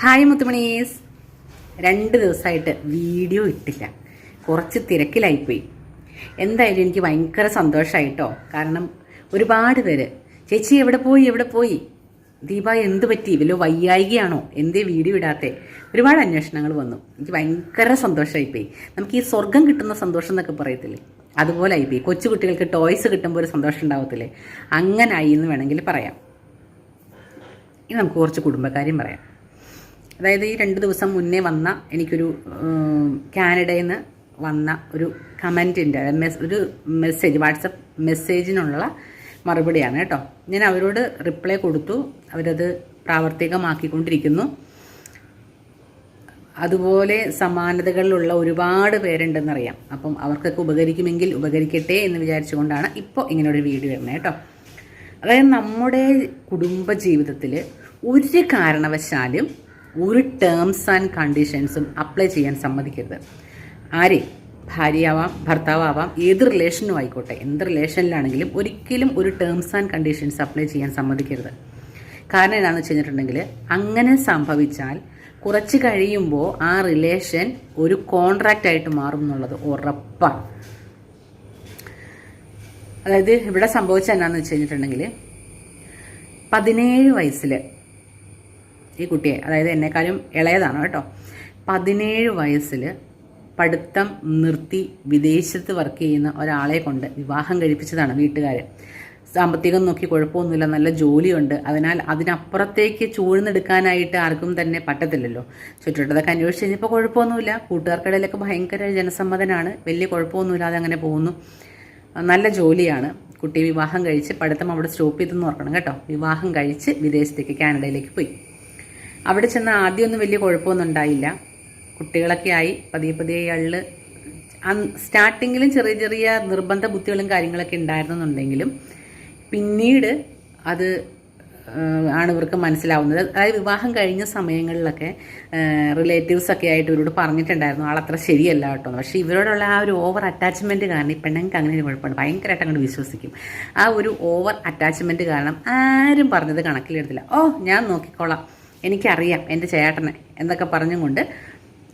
Hi മുത്തുമണീസ്. രണ്ട് ദിവസമായിട്ട് video ഇട്ടില്ല. കുറച്ച് തിരക്കിലായിപ്പോയി. എന്തായാലും എനിക്ക് ഭയങ്കര സന്തോഷമായിട്ടോ കാരണം ഒരുപാട് പേര് ചേച്ചി എവിടെ പോയി? എവിടെ പോയി? ദീപ എന്ത് പറ്റി? വല്ലോ വയ്യായികയാണോ? എന്തേ വീഡിയോ ഇടാത്തെ? ഒരുപാട് അന്വേഷണങ്ങൾ വന്നു. എനിക്ക് ഭയങ്കര സന്തോഷമായിപ്പോയി നമുക്ക് ഈ സ്വർഗം കിട്ടുന്ന സന്തോഷം എന്നൊക്കെ പറയത്തില്ലേ? അതുപോലെ ആയിപ്പോയി കൊച്ചുകുട്ടികൾക്ക് ടോയ്സ് കിട്ടുമ്പോൾ ഒരു സന്തോഷം ഉണ്ടാവത്തില്ലേ? അങ്ങനായി എന്ന് വേണമെങ്കിൽ പറയാം. ഇനി നമുക്ക് കുറച്ച് കുടുംബക്കാര്യം പറയാം. അതായത് ഈ രണ്ട് ദിവസം മുന്നേ വന്ന എനിക്കൊരു കാനഡയിൽ നിന്ന് വന്ന ഒരു കമന്റിന്റെ ഒരു മെസ്സേജ് വാട്സപ്പ് മെസ്സേജിനുള്ള മറുപടിയാണ് കേട്ടോ. ഞാൻ അവരോട് റിപ്ലൈ കൊടുത്തു. അവരത് പ്രാവർത്തികമാക്കിക്കൊണ്ടിരിക്കുന്നു. അതുപോലെ സമാനതകളിലുള്ള ഒരുപാട് പേരുണ്ടെന്നറിയാം. അപ്പം അവർക്കൊക്കെ ഉപകരിക്കുമെങ്കിൽ ഉപകരിക്കട്ടെ എന്ന് വിചാരിച്ചുകൊണ്ടാണ് ഇപ്പോൾ ഇങ്ങനൊരു വീഡിയോ വരുന്നത് കേട്ടോ. അതായത് നമ്മുടെ കുടുംബ ജീവിതത്തിൽ ഒരു കാരണവശാലും ഒരു ടേംസ് ആൻഡ് കണ്ടീഷൻസും അപ്ലൈ ചെയ്യാൻ സമ്മതിക്കരുത്. ആരെ? ഭാര്യയാവാം ഭർത്താവാവാം ഏത് റിലേഷനും ആയിക്കോട്ടെ. എന്ത് റിലേഷനിലാണെങ്കിലും ഒരിക്കലും ഒരു ടേംസ് ആൻഡ് കണ്ടീഷൻസ് അപ്ലൈ ചെയ്യാൻ സമ്മതിക്കരുത്. കാരണം എന്താണെന്ന് വെച്ച് കഴിഞ്ഞിട്ടുണ്ടെങ്കിൽ അങ്ങനെ സംഭവിച്ചാൽ കുറച്ച് കഴിയുമ്പോൾ ആ റിലേഷൻ ഒരു കോൺട്രാക്റ്റ് ആയിട്ട് മാറും എന്നുള്ളത് ഉറപ്പാണ്. അതായത് ഇവിടെ സംഭവിച്ചത് എന്നാന്ന് വെച്ച് കഴിഞ്ഞിട്ടുണ്ടെങ്കിൽ പതിനേഴ് വയസ്സിൽ ഈ കുട്ടിയെ അതായത് എന്നെക്കാളും ഇളയതാണ് കേട്ടോ. പതിനേഴ് വയസ്സിൽ പഠിത്തം നിർത്തി വിദേശത്ത് വർക്ക് ചെയ്യുന്ന ഒരാളെ കൊണ്ട് വിവാഹം കഴിപ്പിച്ചതാണ് വീട്ടുകാർ സാമ്പത്തികം നോക്കി കുഴപ്പമൊന്നുമില്ല നല്ല ജോലിയുണ്ട്. അതിനാൽ അതിനപ്പുറത്തേക്ക് ചൂഴ്ന്നെടുക്കാനായിട്ട് ആർക്കും തന്നെ പറ്റത്തില്ലല്ലോ. ചുറ്റുവട്ടത്തൊക്കെ അന്വേഷിച്ച് കഴിഞ്ഞപ്പോൾ കുഴപ്പമൊന്നുമില്ല. കൂട്ടുകാർക്കിടയിലൊക്കെ ഭയങ്കര ജനസമ്മതനാണ്. വലിയ കുഴപ്പമൊന്നുമില്ലാതെ അങ്ങനെ പോകുന്നു. നല്ല ജോലിയാണ്. കുട്ടി വിവാഹം കഴിച്ച് പഠിത്തം അവിടെ സ്റ്റോപ്പ് ചെയ്തെന്ന് ഓർക്കണം കേട്ടോ. വിവാഹം കഴിച്ച് വിദേശത്തേക്ക് കാനഡയിലേക്ക് പോയി. അവിടെ ചെന്ന ആദ്യമൊന്നും വലിയ കുഴപ്പമൊന്നും ഉണ്ടായില്ല. കുട്ടികളൊക്കെ ആയി പതിയെ പതിയെ ഇയാളിൽ സ്റ്റാർട്ടിങ്ങിലും ചെറിയ ചെറിയ നിർബന്ധ ബുദ്ധികളും കാര്യങ്ങളൊക്കെ ഉണ്ടായിരുന്നെന്നുണ്ടെങ്കിലും പിന്നീട് അത് ആണ് ഇവർക്ക് മനസ്സിലാവുന്നത്. അതായത് വിവാഹം കഴിഞ്ഞ സമയങ്ങളിലൊക്കെ റിലേറ്റീവ്സ് ഒക്കെ ആയിട്ട് ഇവരോട് പറഞ്ഞിട്ടുണ്ടായിരുന്നു ആളത്ര ശരിയല്ല കേട്ടോ. പക്ഷേ ഇവരോടുള്ള ആ ഒരു ഓവർ അറ്റാച്ച്മെന്റ് കാരണം ഈ പെണ്ണുങ്ങൾക്ക് അങ്ങനെ ഒരു കുഴപ്പമാണ് ഭയങ്കരമായിട്ട് അങ്ങോട്ട് വിശ്വസിക്കും. ആ ഒരു ഓവർ അറ്റാച്ച്മെന്റ് കാരണം ആരും പറഞ്ഞത് കണക്കിലെടുത്തില്ല. ഓ ഞാൻ നോക്കിക്കോളാം. എനിക്കറിയാം എന്റെ ചേട്ടനെ എന്നൊക്കെ പറഞ്ഞും കൊണ്ട്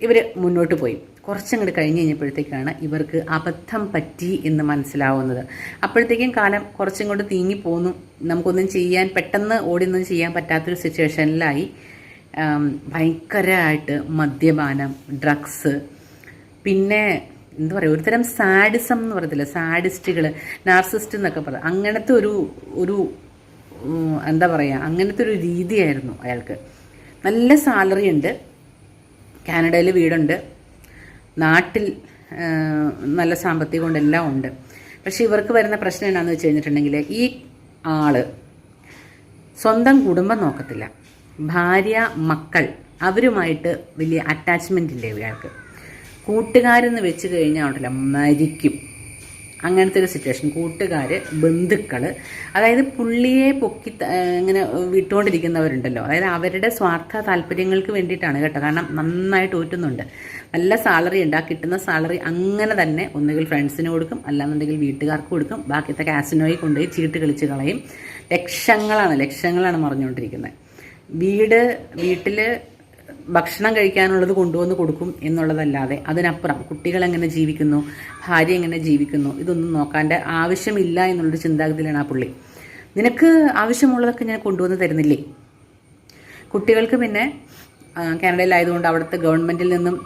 ഇവർ മുന്നോട്ട് പോയി. കുറച്ചങ്ങോട്ട് കഴിഞ്ഞ് കഴിഞ്ഞപ്പോഴത്തേക്കാണ് ഇവർക്ക് അബദ്ധം പറ്റി എന്ന് മനസ്സിലാവുന്നത്. അപ്പോഴത്തേക്കും കാലം കുറച്ചും കൊണ്ട് തീങ്ങിപ്പോന്നു നമുക്കൊന്നും ചെയ്യാൻ പെട്ടെന്ന് ഓടിയൊന്നും ചെയ്യാൻ പറ്റാത്തൊരു സിറ്റുവേഷനിലായി ഭയങ്കരമായിട്ട് മദ്യപാനം ഡ്രഗ്സ് പിന്നെ എന്താ പറയുക ഒരുതരം സാഡിസം എന്ന് പറയത്തില്ല? സാഡിസ്റ്റുകൾ നാർസിസ്റ്റ് എന്നൊക്കെ പറയും അങ്ങനത്തെ ഒരു ഒരു എന്താ പറയുക അങ്ങനത്തെ ഒരു രീതിയായിരുന്നു അയാൾക്ക്. നല്ല സാലറി ഉണ്ട്. കാനഡയിൽ വീടുണ്ട്. നാട്ടിൽ നല്ല സാമ്പത്തികം കൊണ്ടെല്ലാം ഉണ്ട്. പക്ഷെ ഇവർക്ക് വരുന്ന പ്രശ്നം എന്താണെന്ന് വെച്ച് കഴിഞ്ഞിട്ടുണ്ടെങ്കിൽ ഈ ആൾ സ്വന്തം കുടുംബം നോക്കത്തില്ല. ഭാര്യ മക്കൾ അവരുമായിട്ട് വലിയ അറ്റാച്ച്മെന്റ് ഇല്ല ഇയാൾക്ക്? കൂട്ടുകാരെന്ന് വെച്ച് കഴിഞ്ഞാൽ ഉണ്ടല്ലോ മരിക്കും. അങ്ങനത്തെ ഒരു സിറ്റുവേഷൻ കൂട്ടുകാർ ബന്ധുക്കൾ അതായത് പുള്ളിയെ പൊക്കി ഇങ്ങനെ വിട്ടുകൊണ്ടിരിക്കുന്നവരുണ്ടല്ലോ അതായത് അവരുടെ സ്വാർത്ഥ താല്പര്യങ്ങൾക്ക് വേണ്ടിയിട്ടാണ് കേട്ടോ. കാരണം നന്നായിട്ട് ഊറ്റുന്നുണ്ട്. നല്ല സാലറി ഉണ്ട്. ആ കിട്ടുന്ന സാലറി അങ്ങനെ തന്നെ ഒന്നുകിൽ ഫ്രണ്ട്സിന് കൊടുക്കും. അല്ലാന്നുണ്ടെങ്കിൽ വീട്ടുകാർക്ക് കൊടുക്കും. ബാക്കിയത്തെ കാസിനോയിൽ കൊണ്ടുപോയി ചീട്ട് കളിച്ച് കളയും. ലക്ഷങ്ങളാണ് ലക്ഷങ്ങളാണ് മറിഞ്ഞുകൊണ്ടിരിക്കുന്നത്. വീട് വീട്ടിൽ ഭക്ഷണം കഴിക്കാനുള്ളത് കൊണ്ടുവന്ന് കൊടുക്കും എന്നുള്ളതല്ലാതെ അതിനപ്പുറം കുട്ടികൾ എങ്ങനെ ജീവിക്കുന്നു ഭാര്യ എങ്ങനെ ജീവിക്കുന്നു ഇതൊന്നും നോക്കാന്റെ ആവശ്യമില്ല എന്നുള്ളൊരു ചിന്താഗതിയിലാണ് ആ പുള്ളി. നിനക്ക് ആവശ്യമുള്ളതൊക്കെ ഞാൻ കൊണ്ടുവന്ന് തരുന്നില്ലേ? കുട്ടികൾക്ക് പിന്നെ കാനഡയിലായതുകൊണ്ട് അവിടുത്തെ ഗവൺമെന്റിൽ നിന്നും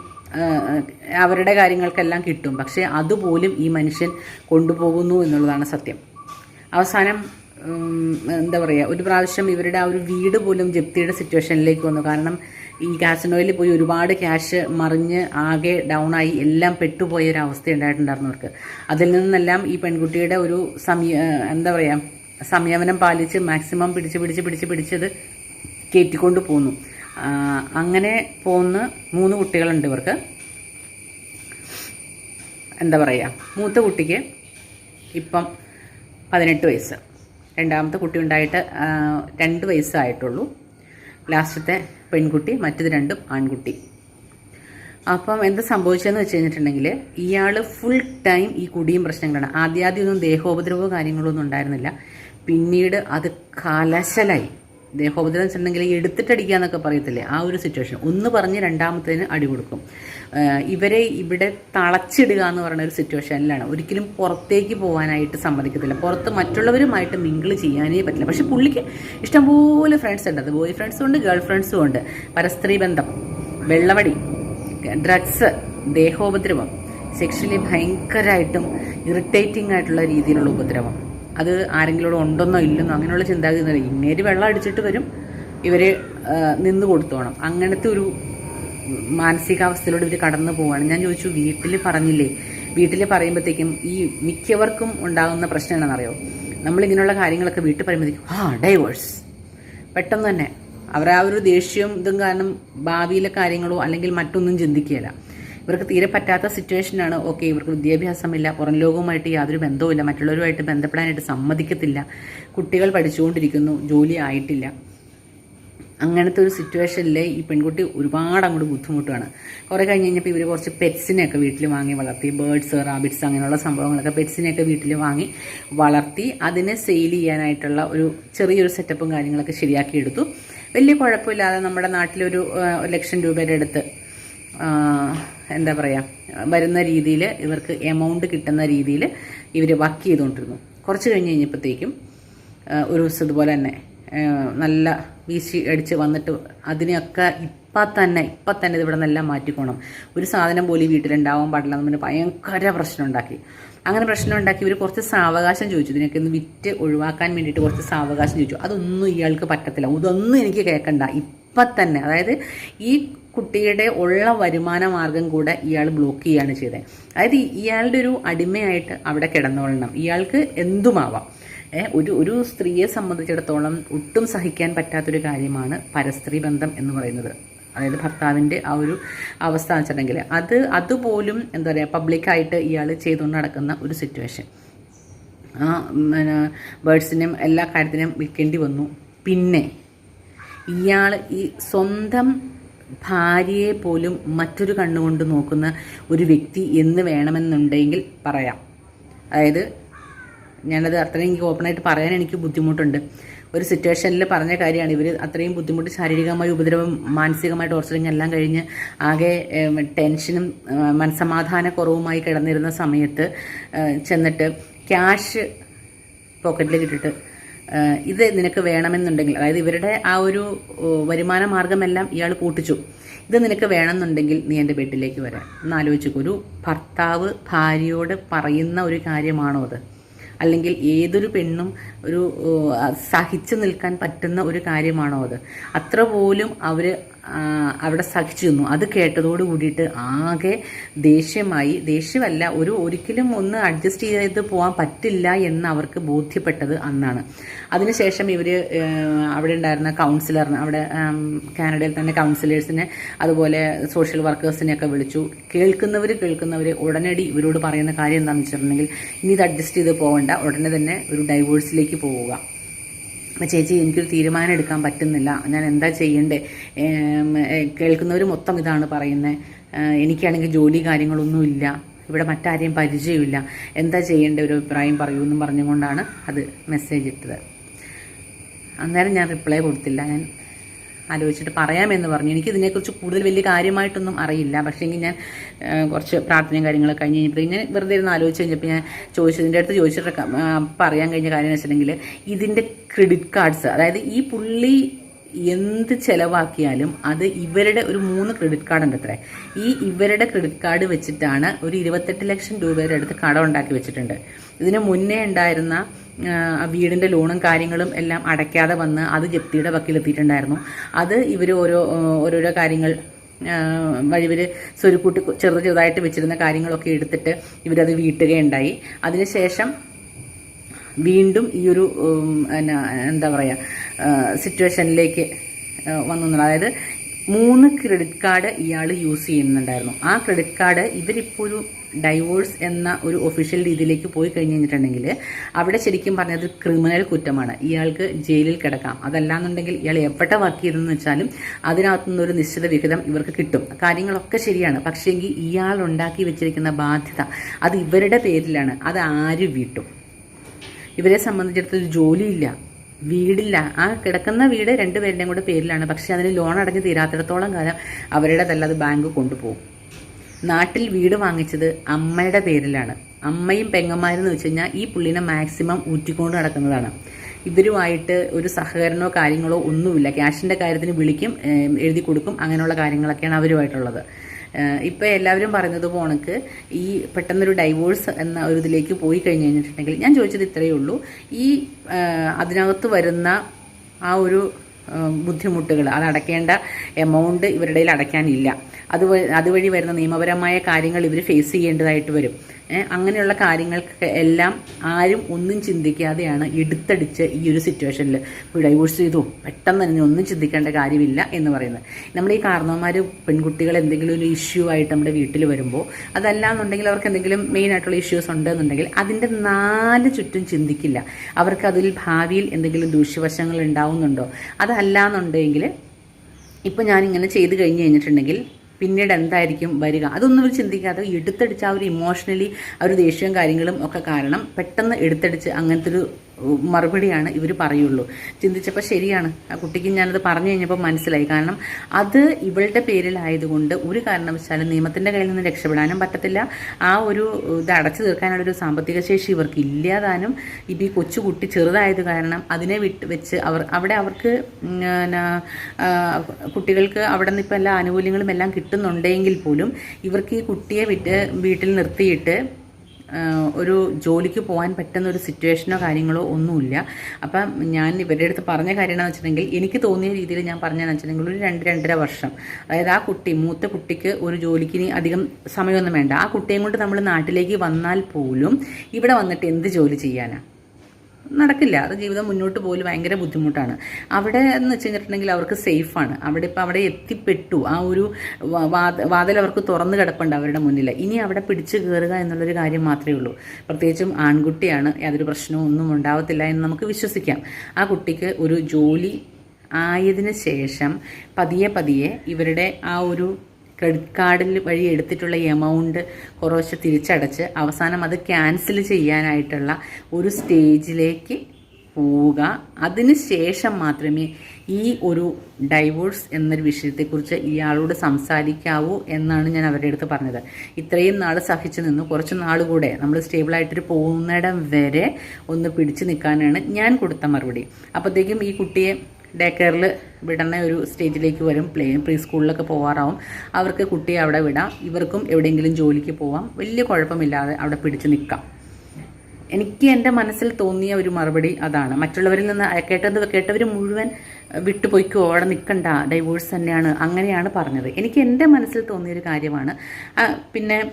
അവരുടെ കാര്യങ്ങൾക്കെല്ലാം കിട്ടും. പക്ഷേ അതുപോലും ഈ മനുഷ്യൻ കൊണ്ടുപോകുന്നു എന്നുള്ളതാണ് സത്യം. അവസാനം എന്താ പറയുക ഒരു പ്രാവശ്യം ഇവരുടെ ആ ഒരു വീട് പോലും ജപ്തിയുടെ സിറ്റുവേഷനിലേക്ക് വന്നു. കാരണം ഈ കാസിനോയിൽ പോയി ഒരുപാട് ക്യാഷ് മറിഞ്ഞ് ആകെ ഡൗൺ ആയി എല്ലാം പെട്ടുപോയ ഒരു അവസ്ഥ ഉണ്ടായിട്ടുണ്ടായിരുന്നു അവർക്ക്. അതിൽ നിന്നെല്ലാം ഈ പെൺകുട്ടിയുടെ ഒരു സമയ എന്താ പറയുക സംയമനം പാലിച്ച് മാക്സിമം പിടിച്ച് പിടിച്ച് പിടിച്ച് പിടിച്ചത് കയറ്റിക്കൊണ്ട് പോന്നു. അങ്ങനെ പോകുന്ന മൂന്ന് കുട്ടികളുണ്ട് ഇവർക്ക്. എന്താ പറയുക മൂത്ത കുട്ടിക്ക് ഇപ്പം പതിനെട്ട് വയസ്സ്. രണ്ടാമത്തെ കുട്ടി ഉണ്ടായിട്ട് രണ്ട് വയസ്സായിട്ടുള്ളൂ. ലാസ്റ്റത്തെ പെൺകുട്ടി മറ്റത് രണ്ടും ആൺകുട്ടി. അപ്പം എന്താ സംഭവിച്ചതെന്ന് വെച്ച് കഴിഞ്ഞിട്ടുണ്ടെങ്കിൽ ഇയാൾ ഫുൾ ടൈം ഈ കുടിയും പ്രശ്നങ്ങളാണ്. ആദ്യാദ്യമൊന്നും ദേഹോപദ്രവോ കാര്യങ്ങളോ ഒന്നും ഉണ്ടായിരുന്നില്ല. പിന്നീട് അത് കലശലായി. ദേഹോപദ്രവം വെച്ചിട്ടുണ്ടെങ്കിൽ എടുത്തിട്ടടിക്കുക എന്നൊക്കെ പറയത്തില്ലേ? ആ ഒരു സിറ്റുവേഷൻ ഒന്ന് പറഞ്ഞ് രണ്ടാമത്തേന് അടി കൊടുക്കും. ഇവരെ ഇവിടെ തളച്ചിടുക എന്ന് പറയുന്ന ഒരു സിറ്റുവേഷനിലാണ് ഒരിക്കലും പുറത്തേക്ക് പോകാനായിട്ട് സമ്മതിക്കത്തില്ല. പുറത്ത് മറ്റുള്ളവരുമായിട്ട് മിങ്കിൾ ചെയ്യാനേ പറ്റില്ല. പക്ഷെ പുള്ളിക്ക് ഇഷ്ടംപോലെ ഫ്രണ്ട്സ് ഉണ്ട്. അത് ബോയ് ഫ്രണ്ട്സും ഉണ്ട് ഗേൾ ഫ്രണ്ട്സും ഉണ്ട്. പരസ്ത്രീ ബന്ധം വെള്ളവടി ഡ്രഗ്സ് ദേഹോപദ്രവം സെക്ഷലി ഭയങ്കരമായിട്ടും ഇറിറ്റേറ്റിംഗ് ആയിട്ടുള്ള രീതിയിലുള്ള ഉപദ്രവം. അത് ആരെങ്കിലും ഉണ്ടെന്നോ ഇല്ലെന്നോ അങ്ങനെയുള്ള ചിന്താഗതി ഇങ്ങേര് വെള്ളം അടിച്ചിട്ട് വരും ഇവർ നിന്ന് കൊടുത്തോണം. അങ്ങനത്തെ ഒരു മാനസികാവസ്ഥയിലൂടെ ഇവർ കടന്നു പോവാണ്. ഞാൻ ചോദിച്ചു വീട്ടിൽ പറഞ്ഞില്ലേ? വീട്ടിൽ പറയുമ്പോഴത്തേക്കും ഈ മിക്കവർക്കും ഉണ്ടാകുന്ന പ്രശ്നം എന്താണെന്നറിയോ? നമ്മളിങ്ങനെയുള്ള കാര്യങ്ങളൊക്കെ വീട്ടിൽ പറയുമ്പോഴത്തേക്കും ആ ഡൈവേഴ്സ് പെട്ടെന്ന് തന്നെ. അവരാ ഒരു ദേഷ്യവും ഇതും കാരണം ഭാവിയിലെ കാര്യങ്ങളോ അല്ലെങ്കിൽ മറ്റൊന്നും ചിന്തിക്കുകയില്ല. ഇവർക്ക് തീരെ പറ്റാത്ത സിറ്റുവേഷനാണ് ഓക്കെ ഇവർക്ക് വിദ്യാഭ്യാസമില്ല. പുറം ലോകവുമായിട്ട് യാതൊരു ബന്ധവുമില്ല. മറ്റുള്ളവരുമായിട്ട് ബന്ധപ്പെടാനായിട്ട് സമ്മതിക്കത്തില്ല. കുട്ടികൾ പഠിച്ചുകൊണ്ടിരിക്കുന്നു. ജോലി ആയിട്ടില്ല. അങ്ങനത്തെ ഒരു സിറ്റുവേഷനിൽ ഈ പെൺകുട്ടി ഒരുപാട് അങ്ങോട്ട് ബുദ്ധിമുട്ടാണ് കുറേ കഴിഞ്ഞ് കഴിഞ്ഞപ്പോൾ ഇവർ കുറച്ച് പെറ്റ്സിനെയൊക്കെ വീട്ടിൽ വാങ്ങി വളർത്തി. ബേഡ്സ് റാബിറ്റ്സ് അങ്ങനെയുള്ള സംഭവങ്ങളൊക്കെ പെറ്റ്സിനെയൊക്കെ വീട്ടിൽ വാങ്ങി വളർത്തി അതിനെ സെയിൽ ചെയ്യാനായിട്ടുള്ള ഒരു ചെറിയൊരു സെറ്റപ്പും കാര്യങ്ങളൊക്കെ ശരിയാക്കിയെടുത്തു വലിയ കുഴപ്പമില്ലാതെ നമ്മുടെ നാട്ടിലൊരു ലക്ഷം രൂപയുടെ അടുത്ത് എന്താ പറയുക വരുന്ന രീതിയിൽ ഇവർക്ക് എമൗണ്ട് കിട്ടുന്ന രീതിയിൽ ഇവർ വർക്ക് ചെയ്തുകൊണ്ടിരുന്നു. കുറച്ച് കഴിഞ്ഞ് കഴിഞ്ഞപ്പോഴത്തേക്കും ഒരു ദിവസം ഇതുപോലെ തന്നെ നല്ല വീശി അടിച്ച് വന്നിട്ട് അതിനെയൊക്കെ ഇപ്പം തന്നെ ഇപ്പം തന്നെ ഇവിടെ നിന്നെല്ലാം മാറ്റിക്കോണം. ഒരു സാധനം പോലും വീട്ടിലുണ്ടാവാൻ പാടില്ല എന്ന് പറഞ്ഞ് ഭയങ്കര പ്രശ്നം ഉണ്ടാക്കി അങ്ങനെ പ്രശ്നം ഉണ്ടാക്കി ഇവർ കുറച്ച് സാവകാശം ചോദിച്ചു. ഇതിനൊക്കെ ഒന്ന് വിറ്റ് ഒഴിവാക്കാൻ വേണ്ടിയിട്ട് കുറച്ച് സാവകാശം ചോദിച്ചു. അതൊന്നും ഇയാൾക്ക് പറ്റത്തില്ല. ഇതൊന്നും എനിക്ക് കേൾക്കണ്ട ഇപ്പം തന്നെ അതായത് ഈ കുട്ടിയുടെ ഉള്ള വരുമാന മാർഗം കൂടെ ഇയാൾ ബ്ലോക്ക് ചെയ്യുകയാണ് ചെയ്തത്. അതായത് ഇയാളുടെ ഒരു അടിമയായിട്ട് അവിടെ കിടന്നോളണം. ഇയാൾക്ക് എന്തുമാവാം? ഒരു ഒരു സ്ത്രീയെ സംബന്ധിച്ചിടത്തോളം ഒട്ടും സഹിക്കാൻ പറ്റാത്തൊരു കാര്യമാണ് പരസ്ത്രീ ബന്ധം എന്ന് പറയുന്നത്. അതായത് ഭർത്താവിന്റെ ആ ഒരു അവസ്ഥ വെച്ചിട്ടുണ്ടെങ്കിൽ അത് അതുപോലും എന്താ പറയുക പബ്ലിക്കായിട്ട് ഇയാൾ ചെയ്തുകൊണ്ട് നടക്കുന്ന ഒരു സിറ്റുവേഷൻ ആ ബേഡ്സിനും എല്ലാ കാര്യത്തിനും വിൽക്കേണ്ടി വന്നു. പിന്നെ ഇയാൾ ഈ സ്വന്തം ഭാര്യയെ പോലും മറ്റൊരു കണ്ണുകൊണ്ട് നോക്കുന്ന ഒരു വ്യക്തി എന്ന് വേണമെന്നുണ്ടെങ്കിൽ പറയാം. അതായത് ഞാനത് അത്രയും എനിക്ക് ഓപ്പണായിട്ട് പറയാൻ എനിക്ക് ബുദ്ധിമുട്ടുണ്ട്. ഒരു സിറ്റുവേഷനിൽ പറഞ്ഞ കാര്യമാണ്. ഇവർ അത്രയും ബുദ്ധിമുട്ട് ശാരീരികമായി ഉപദ്രവം മാനസികമായി ടോർച്ചറിങ് എല്ലാം കഴിഞ്ഞ് ആകെ ടെൻഷനും മനസമാധാനക്കുറവുമായി കുറവുമായി കിടന്നിരുന്ന സമയത്ത് ചെന്നിട്ട് ക്യാഷ് പോക്കറ്റിൽ ഇട്ടിട്ട് ഇത് നിനക്ക് വേണമെന്നുണ്ടെങ്കിൽ അതായത് ഇവരുടെ ആ ഒരു വരുമാന മാർഗമെല്ലാം ഇയാൾ കൂട്ടിച്ചു ഇത് നിനക്ക് വേണമെന്നുണ്ടെങ്കിൽ നീ എന്റെ വീട്ടിലേക്ക് വരാം ഒന്ന് ആലോചിച്ചു ഒരു ഭർത്താവ് ഭാര്യയോട് പറയുന്ന ഒരു കാര്യമാണോ അത്? അല്ലെങ്കിൽ ഏതൊരു പെണ്ണും ഒരു സഹിച്ചു നിൽക്കാൻ പറ്റുന്ന ഒരു കാര്യമാണോ അത്? അത്ര പോലും അവർ അവിടെ സഹിച്ചു നിന്നു. അത് കേട്ടതോട് കൂടിയിട്ട് ആകെ ദേഷ്യമായി. ദേഷ്യമല്ല ഒരു ഒരിക്കലും ഒന്ന് അഡ്ജസ്റ്റ് ചെയ്ത് പോകാൻ പറ്റില്ല എന്ന് അവർക്ക് ബോധ്യപ്പെട്ടത് അന്നാണ്. അതിനുശേഷം ഇവർ അവിടെ ഉണ്ടായിരുന്ന കൗൺസിലറിന് അവിടെ കാനഡയിൽ തന്നെ കൗൺസിലേഴ്സിനെ അതുപോലെ സോഷ്യൽ വർക്കേഴ്സിനെയൊക്കെ വിളിച്ചു. കേൾക്കുന്നവർ കേൾക്കുന്നവർ ഉടനടി ഇവരോട് പറയുന്ന കാര്യം എന്താണെന്ന് വെച്ചിട്ടുണ്ടെങ്കിൽ ഇനി ഇത് അഡ്ജസ്റ്റ് ചെയ്ത് പോകണ്ട ഉടനെ തന്നെ ഒരു ഡൈവോഴ്സിലേക്ക് പോവുക. അപ്പം ചേച്ചി എനിക്കൊരു തീരുമാനം എടുക്കാൻ പറ്റുന്നില്ല. ഞാൻ എന്താ ചെയ്യണ്ടേ? കേൾക്കുന്നവർ മൊത്തം ഇതാണ് പറയുന്നത് എനിക്കാണെങ്കിൽ ജോലി കാര്യങ്ങളൊന്നുമില്ല ഇവിടെ മറ്റാരെയും പരിചയമില്ല. എന്താ ചെയ്യേണ്ട? ഒരു അഭിപ്രായം പറയൂ എന്നും പറഞ്ഞുകൊണ്ടാണ് അത് മെസ്സേജ് ഇട്ടത്. അന്നേരം ഞാൻ റിപ്ലൈ കൊടുത്തില്ല. ഞാൻ ആലോചിച്ചിട്ട് പറയാമെന്ന് പറഞ്ഞു. എനിക്ക് ഇതിനെക്കുറിച്ച് കൂടുതൽ വലിയ കാര്യമായിട്ടൊന്നും അറിയില്ല. പക്ഷേ ഞാൻ കുറച്ച് പ്രാർത്ഥനയും കാര്യങ്ങളൊക്കെ കഴിഞ്ഞ് കഴിഞ്ഞപ്പോൾ ഇങ്ങനെ വെറുതെ ഇരുന്ന് ആലോചിച്ച് കഴിഞ്ഞപ്പോൾ ഞാൻ ചോദിച്ചതിന്റെ അടുത്ത് ചോദിച്ചിട്ട് പറയാൻ കഴിഞ്ഞ കാര്യം എന്ന് വെച്ചിട്ടുണ്ടെങ്കിൽ ഇതിന്റെ ക്രെഡിറ്റ് കാർഡ്സ് അതായത് ഈ പുള്ളി എന്ത് ചിലവാക്കിയാലും അത് ഇവരുടെ ഒരു മൂന്ന് ക്രെഡിറ്റ് കാർഡ് ഉണ്ട് അത്രേ. ഈ ഇവരുടെ ക്രെഡിറ്റ് കാർഡ് വെച്ചിട്ടാണ് ഒരു ഇരുപത്തെട്ട് ലക്ഷം രൂപയുടെ അടുത്ത് കടം ഉണ്ടാക്കി വെച്ചിട്ടുണ്ട്. ഇതിന് മുന്നേ ഉണ്ടായിരുന്ന വീടിന്റെ ലോണും കാര്യങ്ങളും എല്ലാം അടയ്ക്കാതെ വന്ന് അത് ജപ്തിയുടെ വക്കിലെത്തിയിട്ടുണ്ടായിരുന്നു. അത് ഇവർ ഓരോ ഓരോരോ കാര്യങ്ങൾ വഴിവർ സ്വരുക്കൂട്ടി ചെറുത് ചെറുതായിട്ട് വെച്ചിരുന്ന കാര്യങ്ങളൊക്കെ എടുത്തിട്ട് ഇവരത് വീട്ടുകയുണ്ടായി. അതിനുശേഷം വീണ്ടും ഈ ഒരു എന്താ പറയുക സിറ്റുവേഷനിലേക്ക് വന്നു. അതായത് മൂന്ന് ക്രെഡിറ്റ് കാർഡ് ഇയാൾ യൂസ് ചെയ്യുന്നുണ്ടായിരുന്നു. ആ ക്രെഡിറ്റ് കാർഡ് ഇവരിപ്പോൾ ഒരു ഡൈവോഴ്സ് എന്ന ഒരു ഒഫീഷ്യൽ രീതിയിലേക്ക് പോയി കഴിഞ്ഞ് കഴിഞ്ഞിട്ടുണ്ടെങ്കിൽ അവിടെ ശരിക്കും പറഞ്ഞത് ക്രിമിനൽ കുറ്റമാണ്. ഇയാൾക്ക് ജയിലിൽ കിടക്കാം. അതല്ലാന്നുണ്ടെങ്കിൽ ഇയാൾ എവിടെ വർക്ക് ചെയ്തെന്ന് വെച്ചാലും അതിനകത്തുനിന്ന് ഒരു നിശ്ചിത വിഹിതം ഇവർക്ക് കിട്ടും. കാര്യങ്ങളൊക്കെ ശരിയാണ്. പക്ഷേങ്കിൽ ഇയാൾ ഉണ്ടാക്കി വെച്ചിരിക്കുന്ന ബാധ്യത അത് ഇവരുടെ പേരിലാണ്. അത് ആര് വീട്ടും? ഇവരെ സംബന്ധിച്ചിടത്തോളം ഒരു ജോലിയില്ല. വീടില്ല. ആ കിടക്കുന്ന വീട് രണ്ടുപേരുടെയും കൂടെ പേരിലാണ്. പക്ഷെ അതിന് ലോൺ അടഞ്ഞ് തീരാത്തിടത്തോളം കാലം അവരുടേതല്ല അത് ബാങ്ക് കൊണ്ടുപോകും. നാട്ടിൽ വീട് വാങ്ങിച്ചത് അമ്മയുടെ പേരിലാണ്. അമ്മയും പെങ്ങന്മാരെന്ന് വെച്ച് കഴിഞ്ഞാൽ ഈ പുള്ളിനെ മാക്സിമം ഊറ്റിക്കൊണ്ട് നടക്കുന്നതാണ്. ഇവരുമായിട്ട് ഒരു സഹകരണമോ കാര്യങ്ങളോ ഒന്നുമില്ല. ക്യാഷിന്റെ കാര്യത്തിന് വിളിക്കും എഴുതി കൊടുക്കും അങ്ങനെയുള്ള കാര്യങ്ങളൊക്കെയാണ് അവരുമായിട്ടുള്ളത്. ഇപ്പോൾ എല്ലാവരും പറയുന്നത് പോണക്ക് ഈ പെട്ടെന്നൊരു ഡൈവോഴ്സ് എന്ന ഒരു ഇതിലേക്ക് പോയി കഴിഞ്ഞ് കഴിഞ്ഞിട്ടുണ്ടെങ്കിൽ ഞാൻ ചോദിച്ചത് ഇത്രയേ ഉള്ളൂ. ഈ അതിനകത്ത് വരുന്ന ആ ഒരു ബുദ്ധിമുട്ടുകൾ അത് അടയ്ക്കേണ്ട എമൗണ്ട് ഇവരുടെ അടയ്ക്കാനില്ല. അത് അതുവഴി വരുന്ന നിയമപരമായ കാര്യങ്ങൾ ഇവർ ഫേസ് ചെയ്യേണ്ടതായിട്ട് വരും. അങ്ങനെയുള്ള കാര്യങ്ങൾക്ക് എല്ലാം ആരും ഒന്നും ചിന്തിക്കാതെയാണ് എടുത്തടിച്ച് ഈ ഒരു സിറ്റുവേഷനിൽ ഡൈവോഴ്സ് ചെയ്തു. പെട്ടെന്ന് തന്നെ ഒന്നും ചിന്തിക്കേണ്ട കാര്യമില്ല എന്ന് പറയുന്നത്. നമ്മൾ ഈ കാരണവന്മാർ പെൺകുട്ടികൾ എന്തെങ്കിലും ഒരു ഇഷ്യൂ ആയിട്ട് നമ്മുടെ വീട്ടിൽ വരുമ്പോൾ അതല്ല എന്നുണ്ടെങ്കിൽ അവർക്ക് എന്തെങ്കിലും മെയിൻ ആയിട്ടുള്ള ഇഷ്യൂസ് ഉണ്ട് എന്നുണ്ടെങ്കിൽ അതിന്റെ നാല് ചുറ്റും ചിന്തിക്കില്ല. അവർക്ക് അതിൽ ഭാവിയിൽ എന്തെങ്കിലും ദൂഷ്യവശങ്ങൾ ഉണ്ടാവുന്നുണ്ടോ? അതല്ല എന്നുണ്ടെങ്കിൽ ഇപ്പം ഞാനിങ്ങനെ ചെയ്ത് കഴിഞ്ഞ് കഴിഞ്ഞിട്ടുണ്ടെങ്കിൽ പിന്നീട് എന്തായിരിക്കും വരിക? അതൊന്നും അവർ ചിന്തിക്കാതെ എടുത്തടിച്ച് ആ ഒരു ഇമോഷണലി ആ ഒരു ദേഷ്യവും കാര്യങ്ങളും ഒക്കെ കാരണം പെട്ടെന്ന് എടുത്തടിച്ച് അങ്ങനത്തെ ഒരു മറുപടിയാണ് ഇവർ പറയുള്ളൂ. ചിന്തിച്ചപ്പോൾ ശരിയാണ്. ആ കുട്ടിക്ക് ഞാനത് പറഞ്ഞു കഴിഞ്ഞപ്പോൾ മനസ്സിലായി. കാരണം അത് ഇവളുടെ പേരിലായതുകൊണ്ട് ഒരു കാരണവശാലും നിയമത്തിന്റെ കയ്യിൽ നിന്ന് രക്ഷപ്പെടാനും പറ്റത്തില്ല. ആ ഒരു ഇത് അടച്ചു തീർക്കാനുള്ളൊരു സാമ്പത്തിക ശേഷി ഇവർക്ക് ഇല്ലാതാനും ഇപ്പം ഈ കൊച്ചുകുട്ടി ചെറുതായത് കാരണം അതിനെ വിട്ട് വെച്ച് അവർ അവിടെ അവർക്ക് കുട്ടികൾക്ക് അവിടെ നിന്ന് ഇപ്പം എല്ലാ ആനുകൂല്യങ്ങളും എല്ലാം കിട്ടുന്നുണ്ടെങ്കിൽ പോലും ഇവർക്ക് ഈ കുട്ടിയെ വിട്ട് വീട്ടിൽ നിർത്തിയിട്ട് ഒരു ജോലിക്ക് പോകാൻ പറ്റുന്ന ഒരു സിറ്റുവേഷനോ കാര്യങ്ങളോ ഒന്നുമില്ല. അപ്പം ഞാൻ ഇവരുടെ അടുത്ത് പറഞ്ഞ കാര്യം വെച്ചിട്ടുണ്ടെങ്കിൽ എനിക്ക് തോന്നിയ രീതിയിൽ ഞാൻ പറഞ്ഞതെന്ന് വെച്ചിട്ടുണ്ടെങ്കിൽ ഒരു രണ്ട് രണ്ടര വർഷം. അതായത് ആ കുട്ടി മൂത്ത കുട്ടിക്ക് ഒരു ജോലിക്ക് ഇനി അധികം സമയമൊന്നും വേണ്ട. ആ കുട്ടിയും കൊണ്ട് നമ്മൾ നാട്ടിലേക്ക് വന്നാൽ പോലും ഇവിടെ വന്നിട്ട് എന്ത് ജോലി ചെയ്യാനാണ് നടക്കില്ല. അത് ജീവിതം മുന്നോട്ട് പോലും ഭയങ്കര ബുദ്ധിമുട്ടാണ്. അവിടെ എന്ന് വെച്ച് കഴിഞ്ഞിട്ടുണ്ടെങ്കിൽ അവർക്ക് സേഫാണ് അവിടെ ഇപ്പോൾ അവിടെ എത്തിപ്പെട്ടു. ആ ഒരു വാതിൽ അവർക്ക് തുറന്നു കിടപ്പുണ്ട് അവരുടെ മുന്നിൽ ഇനി അവിടെ പിടിച്ചു കയറുക എന്നുള്ളൊരു കാര്യം മാത്രമേ ഉള്ളൂ. പ്രത്യേകിച്ചും ആൺകുട്ടിയാണ്. യാതൊരു പ്രശ്നവും ഒന്നും ഉണ്ടാവത്തില്ല എന്ന് നമുക്ക് വിശ്വസിക്കാം. ആ കുട്ടിക്ക് ഒരു ജോലി ആയതിനു ശേഷം പതിയെ പതിയെ ഇവരുടെ ആ ഒരു ക്രെഡിറ്റ് കാർഡിൽ വഴി എടുത്തിട്ടുള്ള എമൗണ്ട് കുറേശ്ശെ തിരിച്ചടച്ച് അവസാനം അത് ക്യാൻസൽ ചെയ്യാനായിട്ടുള്ള ഒരു സ്റ്റേജിലേക്ക് പോവുക. അതിന് ശേഷം മാത്രമേ ഈ ഒരു ഡൈവോഴ്സ് എന്നൊരു വിഷയത്തെക്കുറിച്ച് ഇയാളോട് സംസാരിക്കാവൂ എന്നാണ് ഞാൻ അവരുടെ അടുത്ത് പറഞ്ഞത്. ഇത്രയും നാൾ സഹിച്ചു നിന്നു. കുറച്ച് നാൾ കൂടെ നമ്മൾ സ്റ്റേബിളായിട്ടൊരു പോകുന്നിടം വരെ ഒന്ന് പിടിച്ചു നിൽക്കാനാണ് ഞാൻ കൊടുത്ത മറുപടി. അപ്പോഴത്തേക്കും ഈ കുട്ടിയെ ഡേ കെയറിൽ വിടുന്ന ഒരു സ്റ്റേജിലേക്ക് വരും. പ്ലേ പ്രീ സ്കൂളിലൊക്കെ പോകാറാവും അവർക്ക് കുട്ടിയെ അവിടെ വിടാം. ഇവർക്കും എവിടെയെങ്കിലും ജോലിക്ക് പോവാം. വലിയ കുഴപ്പമില്ലാതെ അവിടെ പിടിച്ചു നിൽക്കാം. എനിക്ക് എന്റെ മനസ്സിൽ തോന്നിയ ഒരു മറുപടി അതാണ്. മറ്റുള്ളവരിൽ നിന്ന് കേട്ടത് കേട്ടവർ മുഴുവൻ വിട്ടുപോയിക്കോ അവിടെ നിൽക്കണ്ട ഡൈവോഴ്സ് തന്നെയാണ് അങ്ങനെയാണ് പറഞ്ഞത്. എനിക്ക് എന്റെ മനസ്സിൽ തോന്നിയൊരു കാര്യമാണ്. പിന്നെ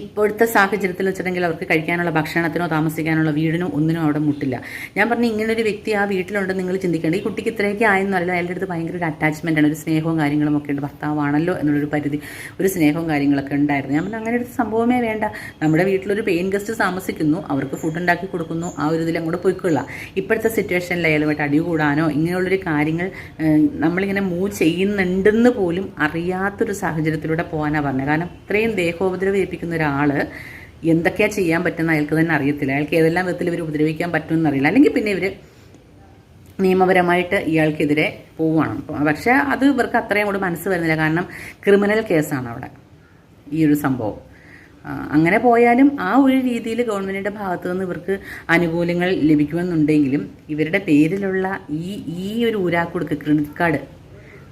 ഇപ്പോഴത്തെ സാഹചര്യത്തിൽ വെച്ചിട്ടുണ്ടെങ്കിൽ അവർക്ക് കഴിക്കാനുള്ള ഭക്ഷണത്തിനോ താമസിക്കാനുള്ള വീടിനോ ഒന്നിനും അവിടെ മുട്ടില്ല. ഞാൻ പറഞ്ഞു ഇങ്ങനൊരു വ്യക്തി ആ വീട്ടിലുണ്ട് നിങ്ങൾ ചിന്തിക്കേണ്ട. ഈ കുട്ടിക്ക് ഇത്രയൊക്കെ ആയെന്നല്ല അയാളുടെ അടുത്ത് ഭയങ്കര ഒരു അറ്റാച്ച്മെന്റ് ആണ്. ഒരു സ്നേഹവും കാര്യങ്ങളും ഒക്കെ ഉണ്ട്. ഭർത്താവാണല്ലോ എന്നുള്ളൊരു പരിധി ഒരു സ്നേഹവും കാര്യങ്ങളൊക്കെ ഉണ്ടായിരുന്നു. ഞാൻ പറഞ്ഞു അങ്ങനെ ഒരു സംഭവമേ വേണ്ട. നമ്മുടെ വീട്ടിലൊരു പെയിൻ ഗസ്റ്റ് താമസിക്കുന്നു. അവർക്ക് ഫുഡ് ഉണ്ടാക്കി കൊടുക്കുന്നു. ആ ഒരു ഇതിൽ അങ്ങോട്ട് പോയിക്കൊള്ളാം ഇപ്പോഴത്തെ സിറ്റുവേഷനിൽ അയാളുമായിട്ട് അടി കൂടാനോ ഇങ്ങനെയുള്ളൊരു കാര്യങ്ങൾ നമ്മളിങ്ങനെ മൂവ് ചെയ്യുന്നുണ്ടെന്ന് പോലും അറിയാത്തൊരു സാഹചര്യത്തിലൂടെ പോകാനാണ് പറഞ്ഞത്. കാരണം ഇത്രയും ദേഹോപദ്രവം ഏൽപ്പിക്കുന്ന ഒരാൾ എന്തൊക്കെയാ ചെയ്യാൻ പറ്റുന്ന അയാൾക്ക് തന്നെ അറിയത്തില്ല. അയാൾക്ക് ഏതെല്ലാം വിധത്തിൽ ഇവർ ഉപദ്രവിക്കാൻ പറ്റുമെന്ന് അറിയില്ല അല്ലെങ്കിൽ പിന്നെ ഇവർ നിയമപരമായിട്ട് ഇയാൾക്കെതിരെ പോവുകയാണ്. പക്ഷെ അത് ഇവർക്ക് അത്രയും കൂടെ മനസ്സ് വരുന്നില്ല. കാരണം ക്രിമിനൽ കേസാണ് അവിടെ ഈ ഒരു സംഭവം. അങ്ങനെ പോയാലും ആ ഒരു രീതിയിൽ ഗവൺമെന്റിന്റെ ഭാഗത്തു നിന്ന് ഇവർക്ക് ആനുകൂല്യങ്ങൾ ലഭിക്കുമെന്നുണ്ടെങ്കിലും ഇവരുടെ പേരിലുള്ള ഈ ഈ ഒരു ഊരാക്കുടുക്ക് ക്രെഡിറ്റ് കാർഡ്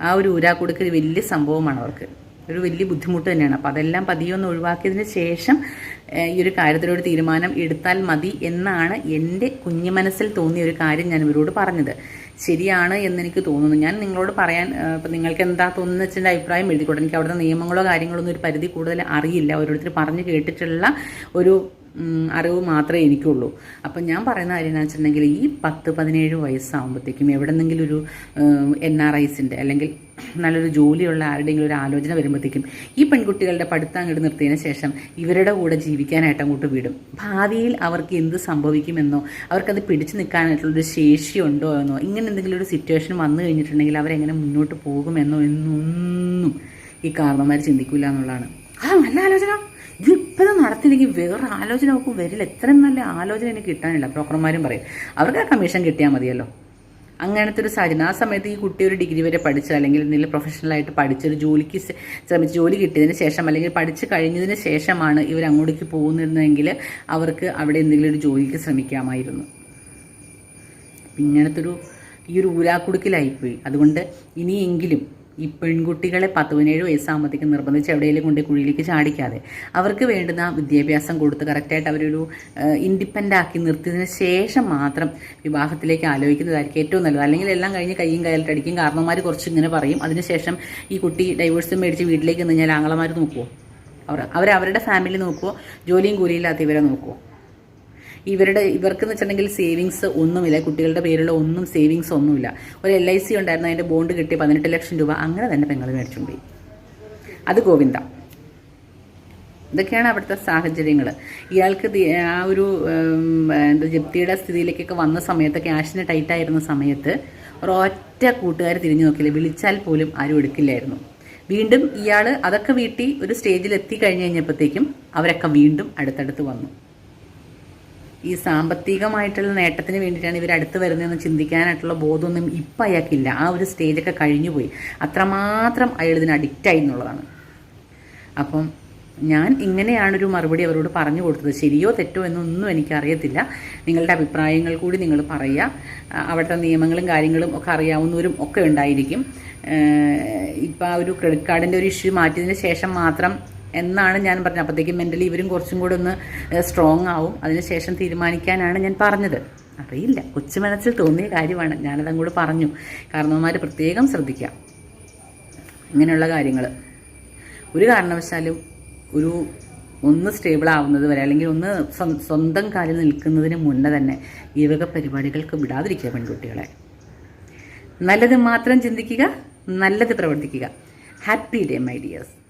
ആ ഒരു ഊരാക്കുടുക്ക് വലിയ സംഭവമാണ് അവർക്ക്. ഒരു വലിയ ബുദ്ധിമുട്ട് തന്നെയാണ്. അപ്പോൾ അതെല്ലാം പതിയെ ഒന്ന് ഒഴിവാക്കിയതിന് ശേഷം ഈ ഒരു കാര്യത്തിലൊരു തീരുമാനം എടുത്താൽ മതി എന്നാണ് എന്റെ കുഞ്ഞു മനസ്സിൽ തോന്നിയ ഒരു കാര്യം ഞാൻ ഇവരോട് പറഞ്ഞത്. ശരിയാണ് എന്നെനിക്ക് തോന്നുന്നു. ഞാൻ നിങ്ങളോട് പറയാൻ ഇപ്പം നിങ്ങൾക്ക് എന്താ തോന്നുന്ന വെച്ചാൽ അഭിപ്രായം എഴുതിക്കോട്ടെ. എനിക്ക് അവിടുത്തെ നിയമങ്ങളോ കാര്യങ്ങളോ ഒന്നും ഒരു പരിധി കൂടുതൽ അറിയില്ല. ഓരോരുത്തർ പറഞ്ഞു കേട്ടിട്ടുള്ള ഒരു അറിവ് മാത്രമേ എനിക്കുള്ളൂ. അപ്പം ഞാൻ പറയുന്ന കാര്യം എന്ന് വെച്ചിട്ടുണ്ടെങ്കിൽ ഈ പത്ത് പതിനേഴ് വയസ്സാകുമ്പോഴത്തേക്കും എവിടെന്നെങ്കിലും ഒരു എൻ ആർ ഐസിന്റെ അല്ലെങ്കിൽ നല്ലൊരു ജോലിയുള്ള ആരുടെയെങ്കിലും ഒരു ആലോചന വരുമ്പോഴത്തേക്കും ഈ പെൺകുട്ടികളുടെ പഠിത്തം അങ്ങോട്ട് നിർത്തിയതിന് ശേഷം ഇവരുടെ കൂടെ ജീവിക്കാനായിട്ട് അങ്ങോട്ട് വിടും. ഭാവിയിൽ അവർക്ക് എന്ത് സംഭവിക്കുമെന്നോ അവർക്കത് പിടിച്ചു നിൽക്കാനായിട്ടുള്ളൊരു ശേഷിയുണ്ടോ എന്നോ ഇങ്ങനെ എന്തെങ്കിലും ഒരു സിറ്റുവേഷൻ വന്നു കഴിഞ്ഞിട്ടുണ്ടെങ്കിൽ അവരെങ്ങനെ മുന്നോട്ട് പോകുമെന്നോ എന്നൊന്നും ഈ കാരണന്മാർ ചിന്തിക്കില്ല എന്നുള്ളതാണ്. ആ നല്ല ആലോചന. ഇത് ഇപ്പോഴും നടത്തില്ലെങ്കിൽ വേറെ ആലോചന അവർക്ക് വരില്ല. എത്രയും നല്ല ആലോചന എനിക്ക് കിട്ടാനില്ല. ബ്രോക്കർമാരും പറയും അവർക്ക് ആ കമ്മീഷൻ കിട്ടിയാൽ മതിയല്ലോ. അങ്ങനത്തെ ഒരു സാഹചര്യം. ആ സമയത്ത് ഈ കുട്ടി ഒരു ഡിഗ്രി വരെ പഠിച്ച അല്ലെങ്കിൽ എന്തെങ്കിലും പ്രൊഫഷണലായിട്ട് പഠിച്ചൊരു ജോലിക്ക് ശ്രമിച്ച് ജോലി കിട്ടിയതിന് ശേഷം അല്ലെങ്കിൽ പഠിച്ച് കഴിഞ്ഞതിന് ശേഷമാണ് ഇവർ അങ്ങോട്ടേക്ക് പോകുന്നതെങ്കിൽ അവർക്ക് അവിടെ എന്തെങ്കിലും ഒരു ജോലിക്ക് ശ്രമിക്കാമായിരുന്നു. ഇങ്ങനത്തെ ഒരു ഈ ഒരു ഊരാക്കുടുക്കിലായിപ്പോയി. അതുകൊണ്ട് ഇനിയെങ്കിലും ഈ പെൺകുട്ടികളെ പത്ത് പതിനേഴ് വയസ്സാകുമ്പോഴത്തേക്ക് നിർബന്ധിച്ച് എവിടെയെങ്കിലും കൊണ്ട് കുഴിയിലേക്ക് ചാടിക്കാതെ. അവർക്ക് വേണ്ടുന്ന വിദ്യാഭ്യാസം കൊടുത്ത് കറക്റ്റായിട്ട് അവരൊരു ഇൻഡിപെൻഡ് ആക്കി നിർത്തിയതിന് ശേഷം മാത്രം വിവാഹത്തിലേക്ക് ആലോചിക്കുന്നതായിരിക്കും ഏറ്റവും നല്ലത്. അല്ലെങ്കിൽ എല്ലാം കഴിഞ്ഞ് കയ്യും കയറിട്ടടിക്കും കാരണവന്മാർ കുറച്ച് ഇങ്ങനെ പറയും. അതിനുശേഷം ഈ കുട്ടി ഡൈവേഴ്സ് മേടിച്ച് വീട്ടിലേക്ക് നിന്ന് കഴിഞ്ഞാൽ ആങ്ങളമാർ നോക്കുമോ അവർ അവരവരുടെ ഫാമിലി നോക്കുമോ ജോലിയും കൂലിയില്ലാത്ത ഇവരെ നോക്കുമോ ഇവരുടെ ഇവർക്ക് വെച്ചിട്ടുണ്ടെങ്കിൽ സേവിങ്സ് ഒന്നുമില്ല. കുട്ടികളുടെ പേരുള്ള ഒന്നും സേവിങ്സ് ഒന്നുമില്ല. ഒരു എൽ ഐ സി ഉണ്ടായിരുന്നു. അതിന്റെ ബോണ്ട് കിട്ടി പതിനെട്ട് ലക്ഷം രൂപ. അങ്ങനെ തന്നെ പെങ്ങൾ മേടിച്ചുകൊണ്ട് പോയി അത് ഗോവിന്ദ. ഇതൊക്കെയാണ് അവിടുത്തെ സാഹചര്യങ്ങൾ ഇയാൾക്ക് ആ ഒരു എന്താ ജപ്തിയുടെ സ്ഥിതിയിലേക്കൊക്കെ വന്ന സമയത്ത് ക്യാഷിന് ടൈറ്റായിരുന്ന സമയത്ത് ഒരൊറ്റ കൂട്ടുകാർ തിരിഞ്ഞു നോക്കില്ല വിളിച്ചാൽ പോലും ആരും എടുക്കില്ലായിരുന്നു. വീണ്ടും ഇയാൾ അതൊക്കെ വീട്ടി ഒരു സ്റ്റേജിൽ എത്തി കഴിഞ്ഞു കഴിഞ്ഞപ്പോഴത്തേക്കും അവരൊക്കെ വീണ്ടും അടുത്തടുത്ത് വന്നു. ഈ സാമ്പത്തികമായിട്ടുള്ള നേട്ടത്തിന് വേണ്ടിയിട്ടാണ് ഇവർ അടുത്ത് വരുന്നതെന്ന് ചിന്തിക്കാനായിട്ടുള്ള ബോധമൊന്നും ഇപ്പം അയാൾക്കില്ല. ആ ഒരു സ്റ്റേജൊക്കെ കഴിഞ്ഞുപോയി. അത്രമാത്രം അയാൾ ഇതിന് അഡിക്റ്റായി എന്നുള്ളതാണ്. അപ്പം ഞാൻ ഇങ്ങനെയാണൊരു മറുപടി അവരോട് പറഞ്ഞു കൊടുത്തത്. ശരിയോ തെറ്റോ എന്നൊന്നും എനിക്കറിയത്തില്ല. നിങ്ങളുടെ അഭിപ്രായങ്ങൾ കൂടി നിങ്ങൾ പറയുക. അവിടുത്തെ നിയമങ്ങളും കാര്യങ്ങളും ഒക്കെ അറിയാവുന്നവരും ഒക്കെ ഉണ്ടായിരിക്കും. ഇപ്പം ആ ഒരു ക്രെഡിറ്റ് കാർഡിന്റെ ഒരു ഇഷ്യൂ മാറ്റിയതിന് ശേഷം മാത്രം എന്നാണ് ഞാൻ പറഞ്ഞത്. അപ്പോഴത്തേക്കും മെന്റലി ഇവരും കുറച്ചും കൂടെ ഒന്ന് സ്ട്രോങ് ആവും. അതിനുശേഷം തീരുമാനിക്കാനാണ് ഞാൻ പറഞ്ഞത്. അറിയില്ല കൊച്ചു മനസ്സിൽ തോന്നിയ കാര്യമാണ്. ഞാനതങ്ങോട്ട് പറഞ്ഞു. കാരണവന്മാർ പ്രത്യേകം ശ്രദ്ധിക്കാം ഇങ്ങനെയുള്ള കാര്യങ്ങൾ ഒരു കാരണവശാലും ഒരു ഒന്ന് സ്റ്റേബിൾ ആവുന്നത് വരെ അല്ലെങ്കിൽ ഒന്ന് സ്വന്തം കാലിൽ നിൽക്കുന്നതിന് മുന്നേ തന്നെ ഈ വക പരിപാടികൾക്ക് വിടാതിരിക്കുക പെൺകുട്ടികളെ. നല്ലത് മാത്രം ചിന്തിക്കുക നല്ലത് പ്രവർത്തിക്കുക. Happy day my dears